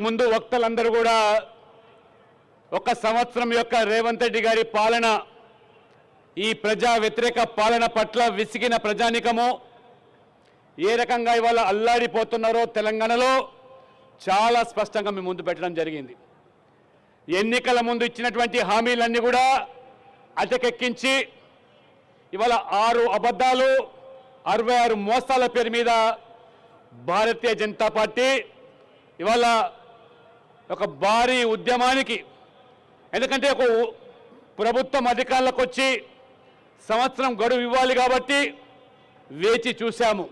ముందు వక్తలందరూ కూడా ఒక సంవత్సరం యొక్క రేవంత్ రెడ్డి గారి పాలన ఈ ప్రజా వ్యతిరేక పాలన పట్ల విసిగిన ప్రజానికము ఏ రకంగా ఇవాళ అల్లాడిపోతున్నారో తెలంగాణలో చాలా స్పష్టంగా మేము ముందు పెట్టడం జరిగింది. ఎన్నికల ముందు ఇచ్చినటువంటి హామీలన్నీ కూడా అటకెక్కించి ఇవాళ ఆరు అబద్ధాలు అరవై ఆరు మోసాల పేరు మీద భారతీయ జనతా పార్టీ ఇవాళ ఒక భారీ ఉద్యమానికి. ఎందుకంటే ఒక ప్రభుత్వం అధికారులకు వచ్చి సంవత్సరం గడువు ఇవ్వాలి కాబట్టి వేచి చూశాము.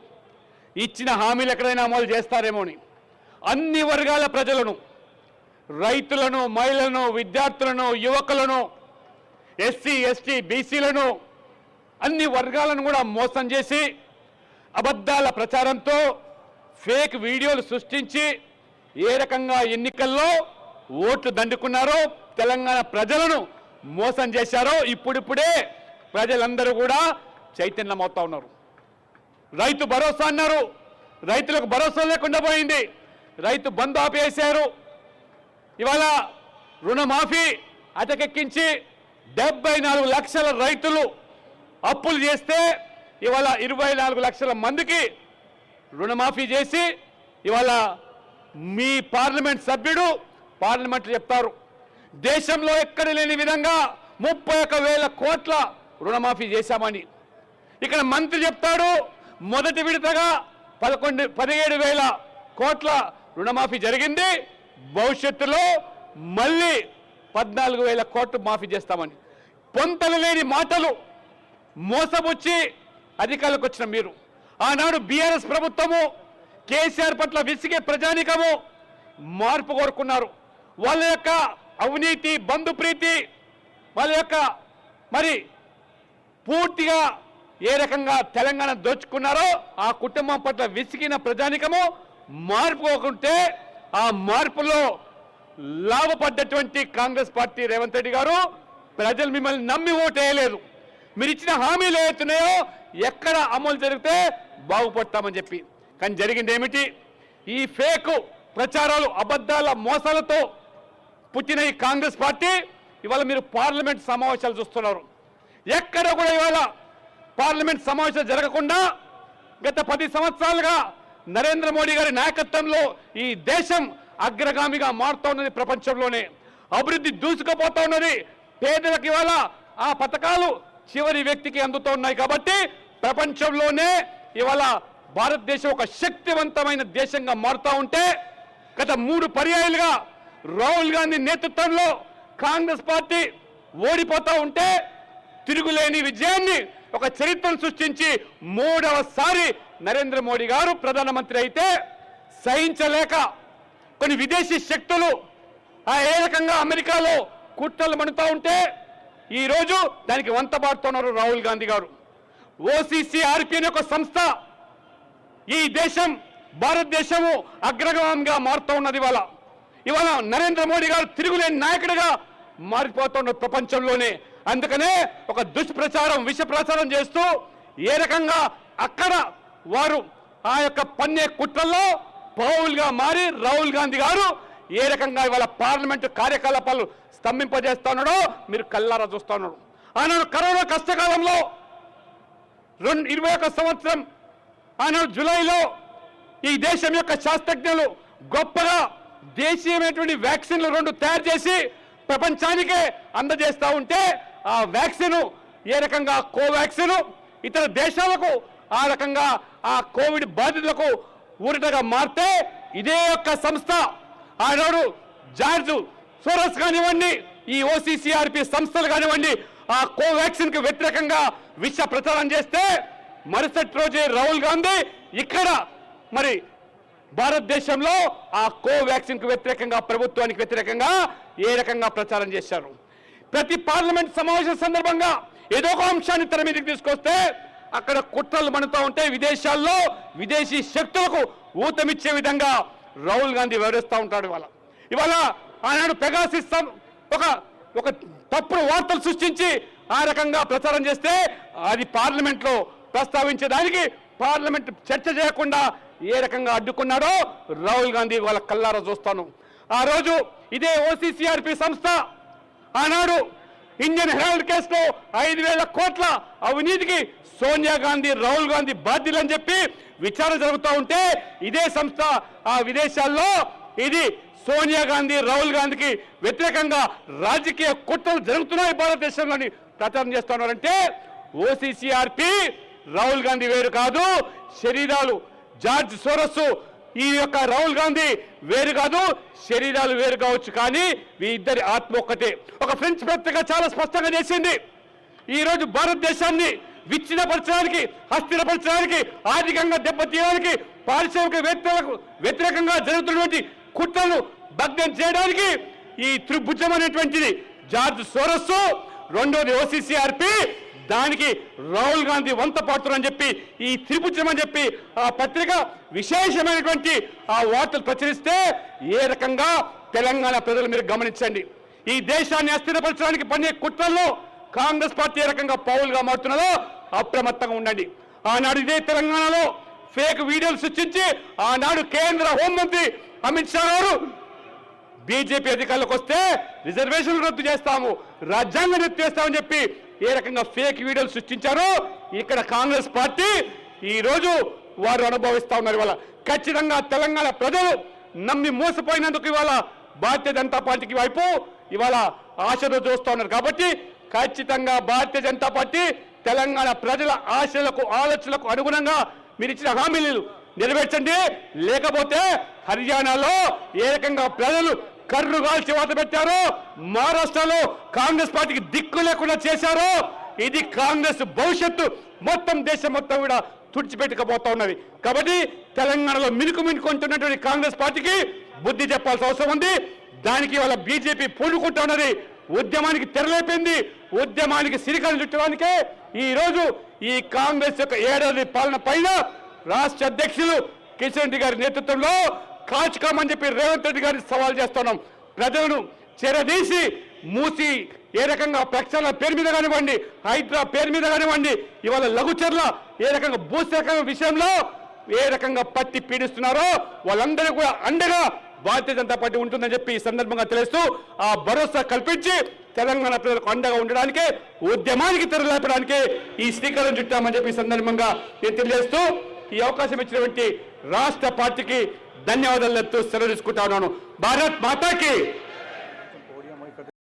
ఇచ్చిన హామీలు ఎక్కడైనా అమలు చేస్తారేమో అని. అన్ని వర్గాల ప్రజలను రైతులను మహిళలను విద్యార్థులను యువకులను ఎస్సీ ఎస్టీ బీసీలను అన్ని వర్గాలను కూడా మోసం చేసి అబద్ధాల ప్రచారంతో ఫేక్ వీడియోలు సృష్టించి ఏ రకంగా ఎన్నికల్లో ఓట్లు దండుకున్నారో తెలంగాణ ప్రజలను మోసం చేశారో ఇప్పుడిప్పుడే ప్రజలందరూ కూడా చైతన్యమవుతా ఉన్నారు. రైతు భరోసా అన్నారు. రైతులకు భరోసా లేకుండా పోయింది. రైతు బంధు ఆపేశారు. ఇవాళ రుణమాఫీ అటకెక్కించి డెబ్బై నాలుగు లక్షల రైతులు అప్పులు చేస్తే ఇవాళ ఇరవై నాలుగు లక్షల మందికి రుణమాఫీ చేసి ఇవాళ మీ పార్లమెంట్ సభ్యుడు పార్లమెంట్లో చెప్తారు. దేశంలో ఎక్కడ లేని విధంగా ముప్పై ఒక వేల కోట్ల రుణమాఫీ చేశామని. ఇక్కడ మంత్రి చెప్తాడు మొదటి విడతగా పదకొండు పదిహేడు వేల కోట్ల రుణమాఫీ జరిగింది. భవిష్యత్తులో మళ్ళీ పద్నాలుగు వేల కోట్లు మాఫీ చేస్తామని. పొంతలు లేని మాటలు మోసబుచ్చి అధికారులకు వచ్చిన మీరు. ఆనాడు బీఆర్ఎస్ ప్రభుత్వము కేసీఆర్ పట్ల విసిగే ప్రజానికము మార్పు కోరుకున్నారు. వాళ్ళ యొక్క అవినీతి బంధుప్రీతి వాళ్ళ యొక్క మరి పూర్తిగా ఏ రకంగా తెలంగాణ దోచుకున్నారో ఆ కుటుంబం పట్ల విసిగిన ప్రజానికము మార్పు కోకుంటే ఆ మార్పులో లాభపడ్డటువంటి కాంగ్రెస్ పార్టీ రేవంత్ రెడ్డి గారు ప్రజలు మిమ్మల్ని నమ్మి ఓటేయలేదు. మీరు ఇచ్చిన హామీలు ఏవైతున్నాయో ఎక్కడ అమలు జరిగితే బాగుపడతామని చెప్పి. కానీ జరిగింది ఏమిటి? ఈ ఫేక్ ప్రచారాలు అబద్ధాల మోసాలతో పుట్టిన ఈ కాంగ్రెస్ పార్టీ ఇవాళ మీరు పార్లమెంట్ సమావేశాలు చూస్తున్నారు. ఎక్కడ కూడా ఇవాళ పార్లమెంట్ సమావేశాలు జరగకుండా గత పది సంవత్సరాలుగా నరేంద్ర మోడీ గారి నాయకత్వంలో ఈ దేశం అగ్రగామిగా మారుతూ ఉన్నది ప్రపంచంలోనే. అభివృద్ధి దూసుకుపోతూ ఉన్నది. పేదలకు ఇవాళ ఆ పథకాలు చివరి వ్యక్తికి అందుతూ ఉన్నాయి కాబట్టి ప్రపంచంలోనే ఇవాళ భారతదేశం ఒక శక్తివంతమైన దేశంగా మారుతూ ఉంటే గత మూడు పర్యాయాలుగా రాహుల్ గాంధీ నేతృత్వంలో కాంగ్రెస్ పార్టీ ఓడిపోతూ ఉంటే తిరుగులేని విజయాన్ని ఒక చరిత్రను సృష్టించి మూడవసారి నరేంద్ర మోడీ గారు ప్రధానమంత్రి అయితే సహించలేక కొన్ని విదేశీ శక్తులు ఆ ఏ రకంగా అమెరికాలో కుట్రలు మణుతూ ఉంటే ఈరోజు దానికి వంతబాడుతున్నారు రాహుల్ గాంధీ గారు. ఓసీసీ ఆర్పీ అనే ఒక సంస్థ ఈ దేశం భారతదేశము అగ్రగామంగా మారుతూ ఉన్నది ఇవాళ. ఇవాళ నరేంద్ర మోడీ గారు తిరుగులేని నాయకుడిగా మారిపోతున్న ప్రపంచంలోనే. అందుకనే ఒక దుష్ప్రచారం విష ప్రచారం చేస్తూ ఏ రకంగా అక్కడ వారు ఆ యొక్క పన్నే కుట్రల్లో పౌల్గా మారి రాహుల్ గాంధీ గారు ఏ రకంగా ఇవాళ పార్లమెంటు కార్యకలాపాలు స్తంభింపజేస్తున్నాడో మీరు కల్లారా చూస్తున్నాడు ఆయన కరోనా కష్టకాలంలో రెండు ఇరవై ఒక సంవత్సరం ఆనాడు జూలైలో ఈ దేశం యొక్క శాస్త్రజ్ఞులు గొప్పగా దేశీయమైనటువంటి వ్యాక్సిన్లు రెండు తయారు చేసి ప్రపంచానికే అందజేస్తూ ఉంటే ఆ వ్యాక్సిన్ ఏ రకంగా? కోవాక్సిన్ ఇతర దేశాలకు ఆ రకంగా ఆ కోవిడ్ బాధితులకు ఊరటగా మారితే ఇదే యొక్క సంస్థ ఆనాడు జార్జ్ సోరస్ కానివ్వండి ఈ ఓసీసీఆర్పి సంస్థలు కానివ్వండి ఆ కోవాక్సిన్కి వ్యతిరేకంగా విష ప్రచారం చేస్తే మరుసటి రోజే రాహుల్ గాంధీ ఇక్కడ. మరి భారతదేశంలో ఆ కోవాక్సిన్కు వ్యతిరేకంగా ప్రభుత్వానికి వ్యతిరేకంగా ఏ రకంగా ప్రచారం చేశారు? ప్రతి పార్లమెంట్ సమావేశం సందర్భంగా ఏదో ఒక అంశాన్ని తెర మీదకి తీసుకొస్తే అక్కడ కుట్రలు మనతో ఉంటే విదేశాల్లో విదేశీ శక్తులకు ఊతమిచ్చే విధంగా రాహుల్ గాంధీ వివరిస్తూ ఉంటాడు ఇవాళ. ఇవాళ ఆనాడు పెగాసిస్ ఒక ఒక తప్పుడు వార్తలు సృష్టించి ఆ రకంగా ప్రచారం చేస్తే అది పార్లమెంట్లో ప్రస్తావించడానికి పార్లమెంట్ చర్చ చేయకుండా ఏ రకంగా అడ్డుకున్నాడో రాహుల్ గాంధీ వాళ్ళ కల్లారా చూస్తాను. ఆ రోజు ఇదే ఓసీసీఆర్పి సంస్థ ఆనాడు ఇండియన్ హెరాల్డ్ కేసులో ఐదు వేల కోట్ల అవినీతికి సోనియా గాంధీ రాహుల్ గాంధీ బాధ్యులని చెప్పి విచారణ జరుగుతూ ఉంటే ఇదే సంస్థ ఆ విదేశాల్లో ఇది సోనియా గాంధీ రాహుల్ గాంధీకి వ్యతిరేకంగా రాజకీయ కుట్రలు జరుగుతున్నాయి భారతదేశంలోని ప్రచారం చేస్తున్నారంటే ఓసీసీఆర్పి రాహుల్ గాంధీ వేరు కాదు శరీరాలు జార్జ్ సోరస్ ఈ యొక్క రాహుల్ గాంధీ వేరు కాదు శరీరాలు వేరు కావచ్చు కానీ మీ ఇద్దరి ఆత్మ ఒక్కటే. ఒక ఫ్రెంచ్ పత్రిక చాలా స్పష్టంగా చేసింది. ఈరోజు భారతదేశాన్ని విచ్ఛిన్నపరచడానికి అస్థిరపరచడానికి ఆర్థికంగా దెబ్బతీయడానికి పారిశ్రామికవేత్తలకు వ్యతిరేకంగా జరుగుతున్నటువంటి కుట్రను భగ్నం చేయడానికి ఈ త్రిభుజం అనేటువంటిది జార్జ్ సోరస్ రెండోది ఓసీసీఆర్పి దానికి రాహుల్ గాంధీ వంత పాడుతున్నారని చెప్పి ఈ త్రిభుజం చెప్పి ఆ పత్రిక విశేషమైనటువంటి ఆ వార్తలు ప్రచురిస్తే ఏ రకంగా తెలంగాణ ప్రజలు మీరు గమనించండి. ఈ దేశాన్ని అస్థిరపరచడానికి పని కుట్రల్లో కాంగ్రెస్ పార్టీ ఏ రకంగా పౌలుగా మారుతున్నదో అప్రమత్తంగా ఉండండి. ఆనాడు ఇదే తెలంగాణలో ఫేక్ వీడియోలు సృష్టించి ఆనాడు కేంద్ర హోంమంత్రి అమిత్ షా గారు బీజేపీ అధికారులకు వస్తే రిజర్వేషన్లు రద్దు చేస్తాము రాజ్యాంగం రద్దు చేస్తామని చెప్పి ఏ రకంగా ఫేక్ వీడియోలు సృష్టించారో ఇక్కడ కాంగ్రెస్ పార్టీ ఈరోజు వారు అనుభవిస్తూ ఉన్నారు ఇవాళ. ఖచ్చితంగా తెలంగాణ ప్రజలు నమ్మి మోసపోయినందుకు ఇవాళ భారతీయ జనతా పార్టీకి వైపు ఇవాళ ఆశతో చూస్తూ ఉన్నారు. కాబట్టి ఖచ్చితంగా భారతీయ జనతా పార్టీ తెలంగాణ ప్రజల ఆశలకు ఆలోచనలకు అనుగుణంగా మీరు ఇచ్చిన హామీలు నెరవేర్చండి. లేకపోతే హర్యానాలో ఏ రకంగా ప్రజలు కర్రు కాల్చి వాత పెట్టారో. మహారాష్ట్రలో కాంగ్రెస్ పార్టీకి దిక్కు లేకుండా చేశారో. ఇది కాంగ్రెస్ భవిష్యత్తు. మొత్తం దేశం మొత్తం కూడా తుడిచిపెట్టుకపోతా ఉన్నది. కాబట్టి తెలంగాణలో మినుకు మినుకుంటున్నటువంటి కాంగ్రెస్ పార్టీకి బుద్ధి చెప్పాల్సిన అవసరం ఉంది. దానికి వాళ్ళ బీజేపీ పూనుకుంటా ఉన్నది. ఉద్యమానికి తెరలేపింది. ఉద్యమానికి సిరికలు చుట్టడానికే ఈ రోజు ఈ కాంగ్రెస్ యొక్క ఏడాది పాలన పైన రాష్ట్ర అధ్యక్షులు కిషన్ రెడ్డి గారి నేతృత్వంలో కాచుకోమని చెప్పి రేవంత్ రెడ్డి గారిని సవాల్ చేస్తున్నాం. ప్రజలను చెరదీసి మూసి ఏ రకంగా ప్రక్షాళన పేరు మీద కానివ్వండి హైడ్రా పేరు మీద కానివ్వండి ఇవాళ లఘుచర్ల ఏ రకంగా భూసేకరణ విషయంలో ఏ రకంగా పత్తి పీడిస్తున్నారో వాళ్ళందరూ కూడా అండగా భారతీయ జనతా పార్టీ ఉంటుందని చెప్పి ఈ సందర్భంగా తెలుస్తూ ఆ భరోసా కల్పించి తెలంగాణ ప్రజలకు అండగా ఉండడానికి ఉద్యమానికి తెరలేపడానికి ఈ శ్రీకారం చుట్టామని చెప్పి ఈ సందర్భంగా నేను తెలియజేస్తూ ఈ అవకాశం ఇచ్చినటువంటి రాష్ట్ర పార్టీకి ಧನ್ಯವಾದಗಳು ಸರಳಿಸ್ಕೊತಾವ್ ನಾನು ಭಾರತ್ ಮಾತಾಕಿ